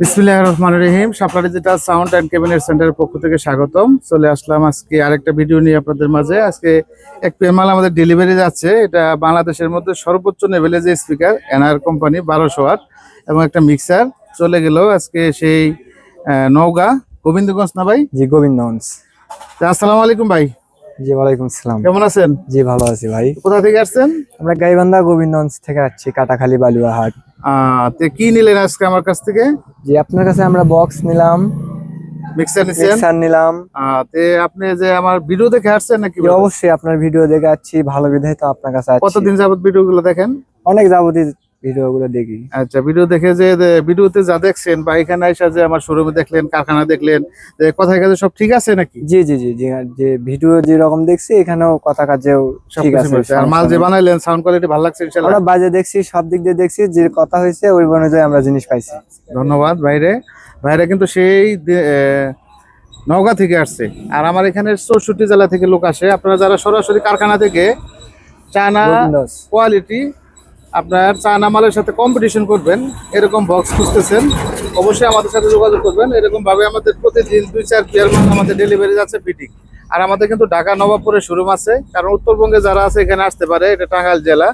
বিসমিল্লাহ রহমান রহিম। Shapla digital sound and cabinet সেন্টারের পক্ষ থেকে স্বাগতম। চলে আসলাম আজকে আরেকটা ভিডিও নিয়ে আপনাদের মাঝে। আজকে এক পেমাল আমাদের ডেলিভারি যাচ্ছে। এটা বাংলাদেশের মধ্যে সর্বোচ্চ লেভেলের যে স্পিকার এনআর কোম্পানি বারোশো আট এবং একটা মিক্সার চলে গেল আজকে সেই নওগাঁ। গোবিন্দগঞ্জ না ভাই? জি গোবিন্দগঞ্জ। আসসালামু আলাইকুম ভাই। জি ওয়ালাইকুম সালাম। কেমন আছেন? জি ভালো আছি ভাই। কোথা থেকে আসছেন? আমরা গাইবান্ধা গোবিন্দগঞ্জ থেকে আসছি কাটাখালী বালুয়াহাট। তে কি নিলেন আজকে আমার কাছ থেকে? জি আপনার কাছে আমরা বক্স নিলাম। মিক্সার নিছেন? মিক্সার নিলাম। আহ, তে আপনি যে আমার ভিডিও দেখে আসছেন নাকি অবশ্যই আপনার ভিডিও দেখে আসছি ভালো বিধায় তো আপনার কাছে আসছি। কতদিন যাবত ভিডিও গুলো দেখেন? অনেক যাবতীয় দেখি। আচ্ছা ভিডিও দেখে যে ভিডিওতে যা দেখছেন বা এখানে এসে যে আমার শোরুমে দেখলেন কারখানা দেখলেন কথায় কাজে সব ঠিক আছে নাকি? জি জি জি জি যে ভিডিও দেখছি এখানেও কথা কাজেও ঠিক আছে আর মাল যে বানাইলেন সাউন্ড কোয়ালিটি ভালো লাগছে ইনশাআল্লাহ আমরা বাজে দেখছি সব দিক দিয়ে দেখছি যে কথা হয়েছে ওই অনুযায়ী আমরা জিনিস পাইছি। ধন্যবাদ ভাইরে। ভাইরা কিন্তু সেই নওগাঁ থেকে আসছে। আর আমার এখানে চৌষট্টি জেলা থেকে লোক আসে। আপনারা যারা সরাসরি কারখানা থেকে চায়না কোয়ালিটি আপনার চায়না মালের সাথে কম্পিটিশন করবেন, এরকম বক্স খুঁজতেছেন, অবশ্যই আমাদের সাথে যোগাযোগ করবেন। এরকম ভাবে আমাদের প্রতিদিন দুই চার পেয়ার মাল আমাদের ডেলিভারি যাচ্ছে ফিটিং আর আমাদের কিন্তু ঢাকা নবাবপুরে শোরুম আছে, কারণ উত্তরবঙ্গে যারা আছে এখানে আসতে পারে, এটা টাঙ্গাইল জেলা।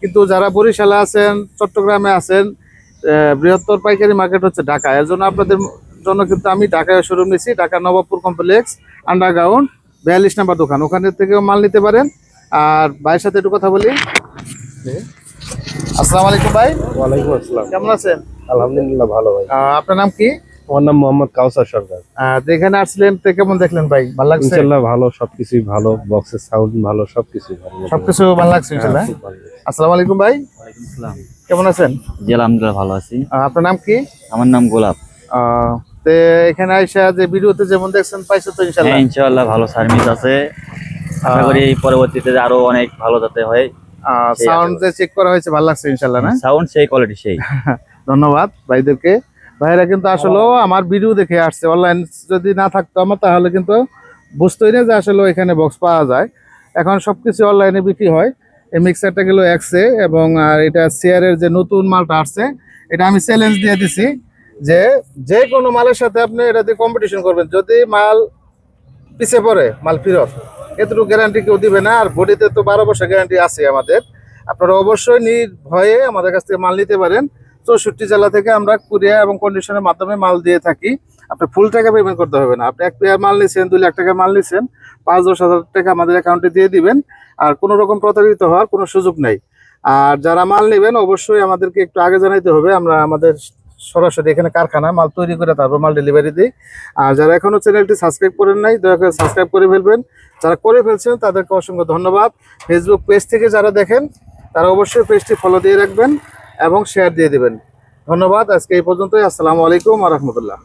কিন্তু যারা বরিশালে আছেন, চট্টগ্রামে আছেন বৃহত্তর পাইকারি মার্কেট হচ্ছে ঢাকা। এর জন্য আপনাদের জন্য কিন্তু আমি ঢাকায় শোরুম নিছি, ঢাকা নবাবপুর কমপ্লেক্স আন্ডারগ্রাউন্ড বিয়াল্লিশ নাম্বার দোকান। ওখানে থেকেও মাল নিতে পারেন। আর ভাইয়ের সাথে একটু কথা বলি। আসসালামু আলাইকুম ভাই। ওয়ালাইকুম আসসালাম। কেমন আছেন? আলহামদুলিল্লাহ ভালো ভাই। আপনার নাম কি? আমার নাম মোহাম্মদ কাউসার সরকার। আসলেন তো কেমন দেখলেন ভাই? ভালো লাগছে? ইনশাল্লাহ ভালো সবকিছুই ভালো বক্সের সাউন্ড ভালো সবকিছুই ভালো। সবকিছু ভালো লাগছে হ্যাঁ, লেগেছে। আসসালামু আলাইকুম ভাই। কেমন আছেন? জি আলহামদুলিল্লাহ ভালো আছি। আপনার নাম কি? আমার নাম গোলাপ। আহ, তো এখানে আইসা যে ভিডিওতে যেমন দেখছেন পাইছো তো ইনশাল্লাহ হ্যাঁ ইনশাআল্লাহ ভালো সার্ভিস আছে। আশা করি পরবর্তীতে আরও অনেক ভালো যাতে হয়। সাউন্ড যে চেক করা হয়েছে ভালো লাগছে ইনশাল্লাহ না? সাউন্ড সেই কোয়ালিটি সেই। ধন্যবাদ ভাইদেরকে। ভাইরা কিন্তু আসলে আমার ভিডিও দেখে আসছে। অনলাইন যদি না থাকতো আমার তাহলে কিন্তু বুঝতোই না যে আসলে এখানে বক্স পাওয়া যায়। এখন সবকিছু অনলাইনে বিক্রি হয়। এই মিক্সারটা গেল এক্সে এবং আর এটা চেয়ারের যে নতুন মালটা আসছে এটা আমি চ্যালেঞ্জ দিয়ে দিছি যে যে কোনো মালের সাথে আপনি এটা দিয়ে কম্পিটিশন করবেন। যদি মাল পিছিয়ে পড়ে, মাল ফেরত। এতটুকু গ্যারান্টি কেউ দিবে না, আর বডিতে তো বারো বছর গ্যারান্টি আছে আমাদের। আপনারা অবশ্যই নির্ভয়ে আমাদের কাছ থেকে মাল নিতে পারেন। চৌষট্টি জেলা থেকে আমরা কুরিয়া এবং কন্ডিশনের মাধ্যমে মাল দিয়ে থাকি। আপনি ফুল টাকা পেমেন্ট করতে হবে না। আপনি এক পেয়ার মাল নিছেন, দুই লাখ টাকা মাল নিছেন, পাঁচ, দশ হাজার টাকা আমাদের অ্যাকাউন্টে দিয়ে দিবেন। আর কোনো রকম প্রতারিত হওয়ার কোনো সুযোগ নেই। আর যারা মাল নেবেন, অবশ্যই আমাদেরকে একটু আগে জানাইতে হবে। আমরা আমাদের সরাসরি এখানে কারখানা, মাল তৈরি করে তারপর মাল ডেলিভারি দিই। আর যারা এখনও চ্যানেলটি সাবস্ক্রাইব করেন নাই, দয়া করে সাবস্ক্রাইব করে ফেলবেন। যারা করে ফেলছেন, তাদেরকে অসংখ্য ধন্যবাদ। ফেসবুক পেজ থেকে যারা দেখেন, তারা অবশ্যই পেজটি ফলো দিয়ে রাখবেন এবং শেয়ার দিয়ে দেবেন। ধন্যবাদ। আজকে এই পর্যন্তই। আসসালামু আলাইকুম রহমতুল্লাহ।